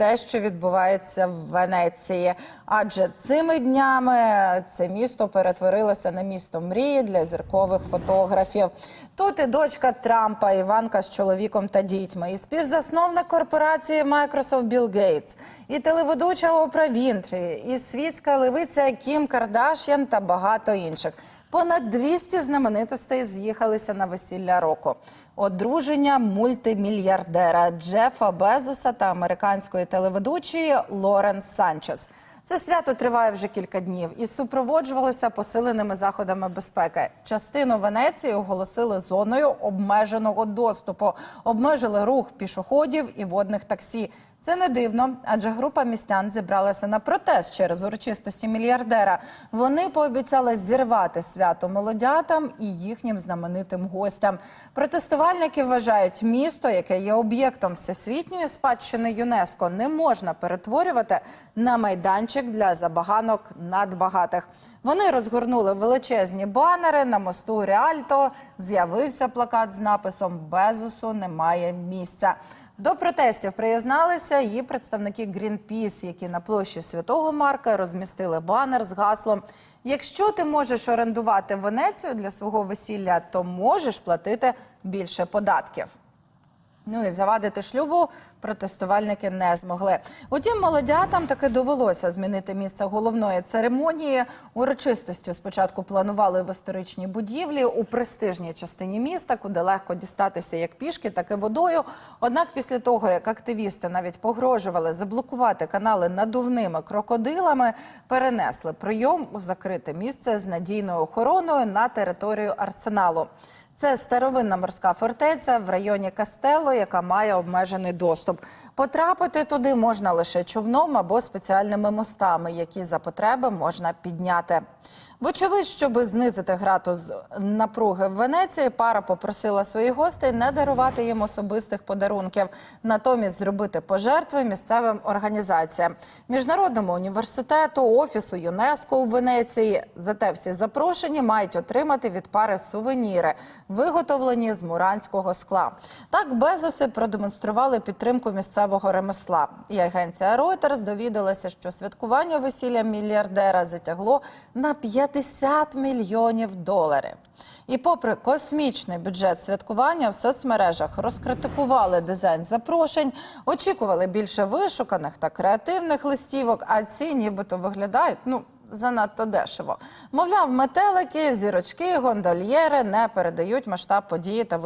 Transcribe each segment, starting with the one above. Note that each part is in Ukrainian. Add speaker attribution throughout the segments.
Speaker 1: те, що відбувається в Венеції. Адже цими днями це місто перетворилося на місто мрії для зіркових фотографів. Тут і дочка Трампа, Іванка з чоловіком та дітьми, і співзасновник корпорації Microsoft Білл Гейтс, і телеведуча Опра Вінтрі, і світська левиця Кім Кардашян та багато інших. Понад 200 знаменитостей з'їхалися на весілля року. Одруження мультимільярдера Джефа Безоса та американської телеведучої Лорен Санчес. Це свято триває вже кілька днів і супроводжувалося посиленими заходами безпеки. Частину Венеції оголосили зоною обмеженого доступу, обмежили рух пішоходів і водних таксі. Це не дивно, адже група містян зібралася на протест через урочистості мільярдера. Вони пообіцяли зірвати свято молодятам і їхнім знаменитим гостям. Протестувальники вважають, місто, яке є об'єктом всесвітньої спадщини ЮНЕСКО, не можна перетворювати на майданчик для забаганок надбагатих. Вони розгорнули величезні банери на мосту Реальто. З'явився плакат з написом Безусу немає місця. До протестів приєдналися і представники Greenpeace, які на площі Святого Марка розмістили банер з гаслом: Якщо ти можеш орендувати Венецію для свого весілля, то можеш платити більше податків. Ну і завадити шлюбу протестувальники не змогли. Утім, молодятам таки довелося змінити місце головної церемонії. Урочистостю спочатку планували в історичній будівлі у престижній частині міста, куди легко дістатися як пішки, так і водою. Однак, після того як активісти навіть погрожували заблокувати канали надувними крокодилами, перенесли прийом у закрите місце з надійною охороною на територію арсеналу. Це старовинна морська фортеця в районі Кастело, яка має обмежений доступ. Потрапити туди можна лише човном або спеціальними мостами, які за потреби можна підняти. Вочевидь, щоб знизити градус напруги в Венеції, пара попросила своїх гостей не дарувати їм особистих подарунків, натомість зробити пожертви місцевим організаціям, міжнародному університету, офісу ЮНЕСКО у Венеції. Зате всі запрошені мають отримати від пари сувеніри, виготовлені з муранського скла. Так Безоси продемонстрували підтримку місцевого ремесла. І агенція Reuters довідалася, що святкування весілля мільярдера затягло на 50 мільйонів доларів. І попри космічний бюджет святкування в соцмережах розкритикували дизайн запрошень, очікували більше вишуканих та креативних листівок, а ці нібито виглядають ну. Занадто дешево. Мовляв, метелики, зірочки, гондольєри не передають масштаб події та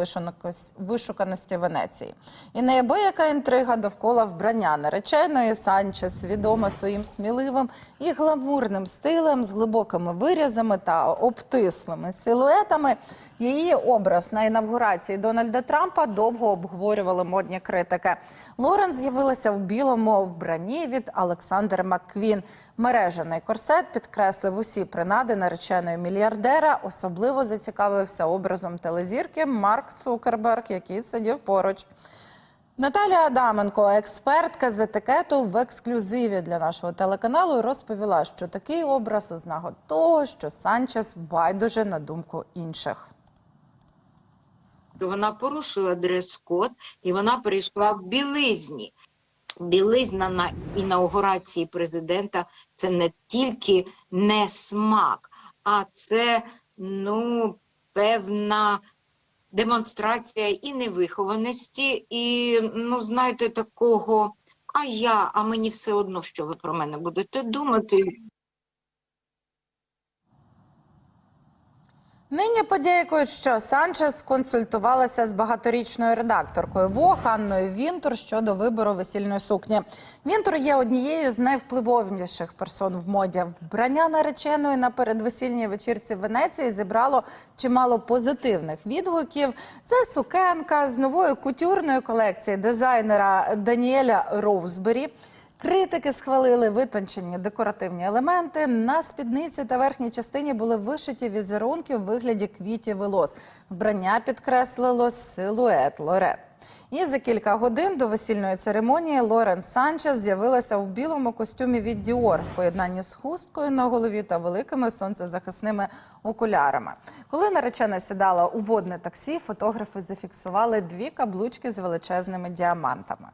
Speaker 1: вишуканості- Венеції. І неабияка інтрига довкола вбрання нареченої Санчес відома своїм сміливим і гламурним стилем з глибокими вирізами та обтислими силуетами. Її образ на інавгурації Дональда Трампа довго обговорювали модні критики. Лорен з'явилася в білому вбранні від Олександр Макквін. Мережаний корсет підкреслив усі принади нареченої мільярдера. Особливо зацікавився образом телезірки Марк Цукерберг, який сидів поруч. Наталія Адаменко, експертка з етикету в ексклюзиві для нашого телеканалу, розповіла, що такий образ ознак того, що Санчес байдуже на думку інших.
Speaker 2: вона порушила дрес-код і вона прийшла в білизні. Білизна на інаугурації президента це не тільки не смак, а це ну, певна демонстрація і невихованості, і, ну, знаєте, такого. А я, а мені все одно, що ви про мене будете думати.
Speaker 1: Нині подейкують, що Санчес консультувалася з багаторічною редакторкою ВОГ Анною Вінтур щодо вибору весільної сукні. Вінтур є однією з найвпливовіших персон в моді. Вбрання нареченої на передвесільній вечірці в Венеції зібрало чимало позитивних відгуків. Це сукенка з нової кутюрної колекції дизайнера Даніеля Роузбері. Критики схвалили витончені декоративні елементи. На спідниці та верхній частині були вишиті візерунки в вигляді квітів і лоз. Вбрання підкреслило силует Лорен. І за кілька годин до весільної церемонії Лорен Санчес з'явилася у білому костюмі від Діор в поєднанні з хусткою на голові та великими сонцезахисними окулярами. Коли наречена сідала у водне таксі, фотографи зафіксували дві каблучки з величезними діамантами.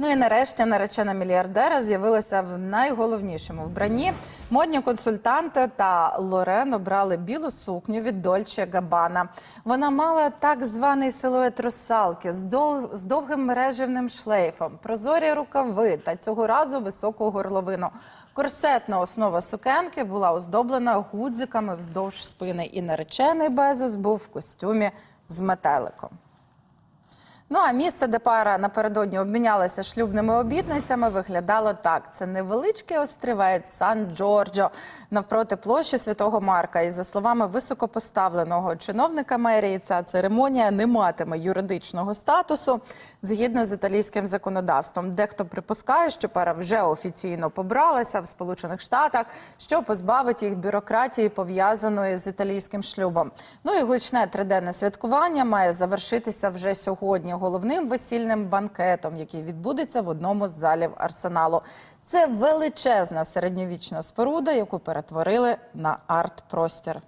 Speaker 1: Ну і нарешті наречена мільярдера з'явилася в найголовнішому вбранні. Модні консультанти та Лорен обрали білу сукню від Дольче Габана. Вона мала так званий силует русалки з, дол... з довгим мережевним шлейфом, прозорі рукави та цього разу високу горловину. Корсетна основа сукенки була оздоблена гудзиками вздовж спини, і наречений Безос був в костюмі з метеликом. Ну а місце, де пара напередодні обмінялася шлюбними обітницями, виглядало так: це невеличкий острівець Сан Джорджо навпроти площі Святого Марка. І за словами високопоставленого чиновника мерії, ця церемонія не матиме юридичного статусу згідно з італійським законодавством. Дехто припускає, що пара вже офіційно побралася в Сполучених Штатах, що позбавить їх бюрократії пов'язаної з італійським шлюбом. Ну і гучне триденне святкування має завершитися вже сьогодні головним весільним банкетом, який відбудеться в одному з залів арсеналу. Це величезна середньовічна споруда, яку перетворили на арт-простір.